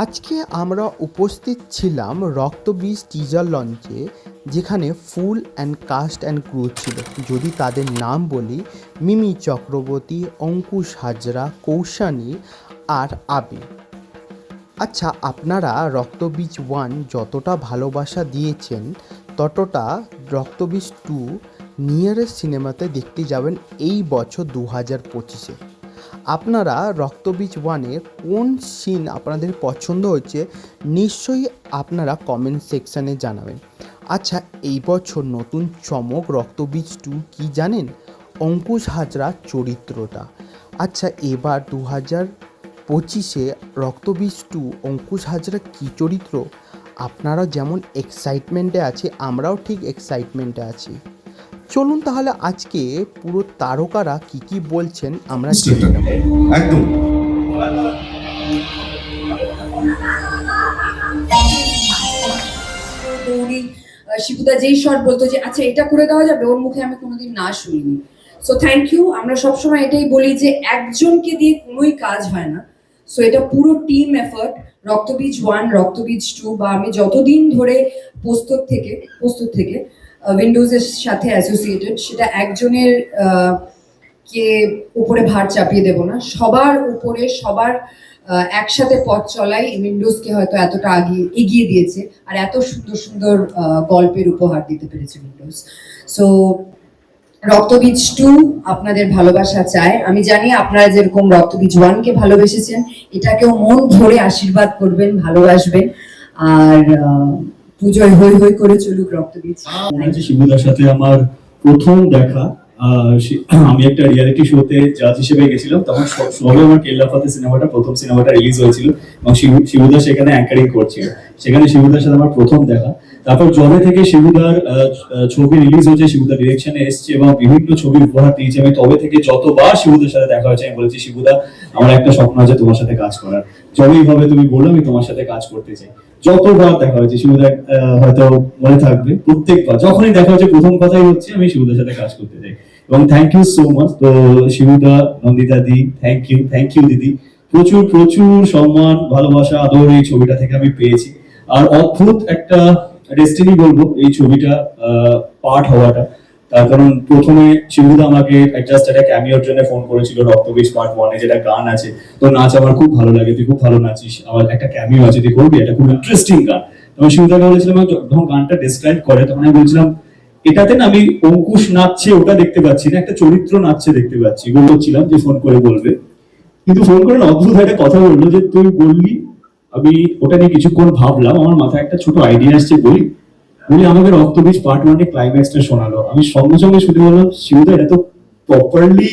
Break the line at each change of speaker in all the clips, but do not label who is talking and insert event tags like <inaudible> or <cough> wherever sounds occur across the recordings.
আজকে আমরা উপস্থিত ছিলাম রক্তবীজ টিজার লঞ্চে, যেখানে full and cast and crew ছিল। যদি তাদের নাম বলি, মিমি চক্রবর্তী, অঙ্কুশ হাজরা, কৌশানী আর আবি। আচ্ছা আপনারা রক্তবীজ ওয়ান যতটা ভালোবাসা দিয়েছেন, ততটা রক্তবীজ টু নিয়ারেস্ট সিনেমাতে দেখতে যাবেন এই বছর দু হাজার পঁচিশে। আপনারা রক্তবীজ ওয়ানের কোন সিন আপনাদের পছন্দ হচ্ছে নিশ্চয়ই আপনারা কমেন্ট সেকশানে জানাবেন। আচ্ছা এই বছর নতুন চমক রক্তবীজ টু কি জানেন? অঙ্কুশ হাজরা চরিত্রটা। আচ্ছা এবার দু হাজার পঁচিশে রক্তবীজ টু অঙ্কুশ হাজরা কী চরিত্র? আপনারা যেমন এক্সাইটমেন্টে আছে, আমরাও ঠিক এক্সাইটমেন্টে আছি। চলুন তাহলে আজকে পুরো তারকারা কি কি বলছেন আমরা
একদম।
শিবুদা যেই শট বলতো যে আচ্ছা এটা করে দেওয়া যাবে? ওর মুখে আমি কোনোদিন না শুনিনি। সো থ্যাংক ইউ আমরা সবসময় এটাই বলি যে একজনকে দিয়ে কোনোই কাজ হয় না। সো এটা পুরো team effort Raktabeej one Raktabeej two বা আমি যতদিন ধরে প্রস্তুত থেকে প্রস্তুত থেকে উইন্ডোজের সাথে অ্যাসোসিয়েটেড সেটা একজনের কে উপরে ভার চাপিয়ে দেব না, সবার উপরে, সবার একসাথে পথ চলাই উইন্ডোজকে হয়তো এতটা আগিয়ে এগিয়ে দিয়েছে আর এত সুন্দর সুন্দর গল্পের উপহার দিতে পেরেছে উইন্ডোজ সো রক্তবীজ টু আপনাদের ভালোবাসা চায়। আমি জানি আপনারা যেরকম রক্তবীজ ওয়ানকে ভালোবেসেছেন, এটাকেও মন ভরে আশীর্বাদ করবেন, ভালোবাসবেন। আর পুজোয় হই হই করে চলুক রক্তবীজ
শিবুদার সাথে আমার প্রথম দেখা <clears throat> আমি একটা রিয়ালিটি শোতে জাজ হিসেবে গেছিলাম, তখন সব- আমার কেল্লাফাতে সিনেমাটা, প্রথম সিনেমাটা রিলিজ হয়েছিল, এবং শিবু- শিবুদা সেখানে অ্যাঙ্কারিং করছিল। সেখানে শিবুদার সাথে আমার প্রথম দেখা। তারপর জবে থেকে শিবুদার ছবি রিলিজ হয়েছে, শিবুদার ডিরেকশনে এসছে এবং বিভিন্ন ছবি উপহার দিয়েছে। আমি তবে থেকে যতবার শিবুদার সাথে দেখা হয়েছে, আমি বলেছি, শিবুদা, আমার একটা স্বপ্ন আছে তোমার সাথে কাজ করার। যবেই ভাবে তুমি বলল, আমি তোমার সাথে কাজ করতে চাই। যতবার দেখা হয়েছে শিবুদা হয়তো মনে থাকবে, প্রত্যেকবার। যখনই দেখা হয়েছে, প্রথম কথাই হচ্ছে, আমি শিবুদার সাথে কাজ করতে চাই। এবং থ্যাংক ইউ সো মাচ তো শিবুদা, Nandita di thank you thank you দিদি। প্রচুর প্রচুর সম্মান, ভালোবাসা, আদর এই ছবিটা থেকে আমি পেয়েছি। আর অদ্ভুত একটা ডেস্টিনি বলব এই ছবিটা পার্ট হওয়াটা। তার কারণ প্রথমে শিবুদা আমাকে জাস্ট একটা ক্যামিওর জন্য ফোন করেছিল, রক্তবীজ পার্ট ওয়ানে যেটা গান আছে। তো নাচ আমার খুব ভালো লাগে, তুই খুব ভালো নাচিস। আমার একটা ক্যামিও আছে, তুই করবি এটা খুব ইন্টারেস্টিং গান। তখন শিবুদাকে বলেছিলাম যখন গানটা ডিসক্রাইব করে, তখন আমি বলছিলাম, এটাতে না আমি অঙ্কুশ নাচছে, ওটা দেখতে পাচ্ছি না, একটা চরিত্র নাচছে দেখতে পাচ্ছি। বলছিলাম যে ফোন করে বলবে। কিন্তু ফোন করে অদ্ভুত একটা কথা বলল যে, তুই বললি আমি ওটা নিয়ে কিছুক্ষণ ভাবলাম, আমার মাথায় একটা ছোট আইডিয়া আসছে বলি। বলি, আমাকে রক্তবীজ পার্ট ওয়ানে ক্লাইম্যাক্সটা শোনালো। আমি সঙ্গে সঙ্গে শুনে বললাম শিবুদা এটা তো প্রপারলি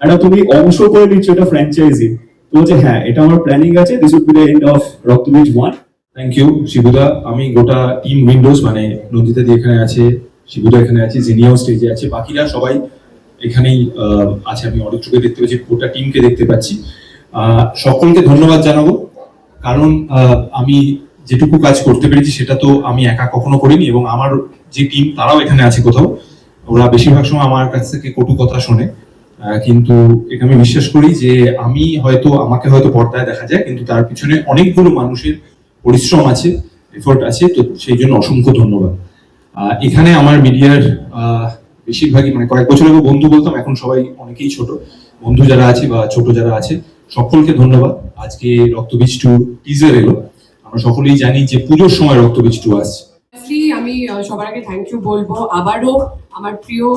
একটা তুমি অংশ করে নিচ্ছ, এটা ফ্র্যাঞ্চাইজি তো বলছে হ্যাঁ এটা আমার প্ল্যানিং আছে this would be the end of Raktabeej one
thank you শিবুদা আমি গোটা টিম উইন্ডোজ মানে নন্দিতা দি এখানে আছে শিবুদা এখানে আছে জিনিয়াও স্টেজে আছে, বাকিরা সবাই এখানেই আছে। আমি অনেক চোখে দেখতে পাচ্ছি, গোটা টিমকে দেখতে পাচ্ছি। সকলকে ধন্যবাদ জানাব। কারণ আমি যেটুকু কাজ করতে পেরেছি সেটা তো আমি একা কখনো করিনি এবং আমার যে টিম তারাও এখানে আছে কোথাও। ওরা বেশিরভাগ সময় আমার কাছ থেকে কটু কথা শোনে। কিন্তু এটা আমি বিশ্বাস করি যে আমি হয়তো, আমাকে হয়তো পর্দায় দেখা যায়, কিন্তু তার পিছনে অনেকগুলো মানুষের পরিশ্রম আছে এফোর্ট আছে, তো সেই জন্য অসংখ্য ধন্যবাদ। এখানে আমার মিডিয়ার বেশিরভাগই মানে কয়েক বছর আগে বন্ধু বলতাম, এখন সবাই অনেকেই ছোট। বন্ধু যারা আছে বা ছোট যারা আছে সকলকে ধন্যবাদ। আজকে রক্তবীজ টু টিজার এলো। আমরা সকলেই জানি যে পুজোর সময় রক্তবীজ টু আসছে।
আমি সবার আগে থ্যাংক ইউ বলব। আবারও আমার প্রিয়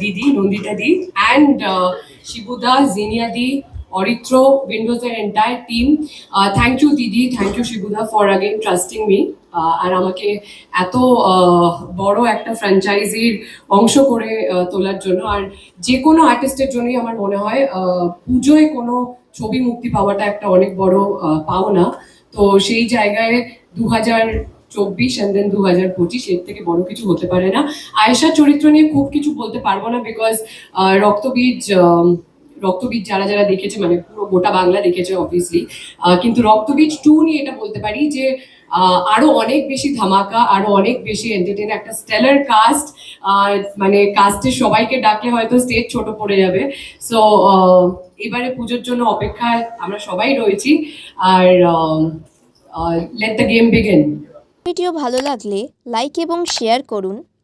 দিদি, নন্দিতা দি অ্যান্ড শিবুদা, জিনিয়া দি, অরিত্র উইন্ডোজের এন্টায়ার টিম থ্যাংক ইউ দিদি thank you শিবুদা for again trusting me আর আমাকে এত বড় একটা ফ্র্যাঞ্চাইজির অংশ করে তোলার জন্য। আর যে কোনো আর্টিস্টের জন্যই আমার মনে হয় পুজোয় কোনো ছবি মুক্তি পাওয়াটা একটা অনেক বড় পাওনা। তো সেই জায়গায় দু হাজার চব্বিশ অ্যান্ড দেন দু হাজার পঁচিশ, এর থেকে বড় কিছু হতে পারে না। আয়েশার চরিত্র নিয়ে খুব কিছু বলতে পারব না বিকজ রক্তবীজ রক্তবীজ যারা যারা দেখেছে মানে পুরো গোটা বাংলা দেখেছে অবভিয়াসলি কিন্তু রক্তবীজ টু নিয়ে এটা বলতে পারি যে আরও অনেক বেশি ধামাকা, আরও অনেক বেশি এন্টারটেন একটা স্টেলার কাস্ট মানে কাস্টের সবাইকে ডাকলে হয়তো স্টেজ ছোট পড়ে যাবে। সো এবারে পুজোর জন্য অপেক্ষায় আমরা সবাই রয়েছি। আর let the game begin
video ভালো লাগলে লাইক এবং শেয়ার করুন।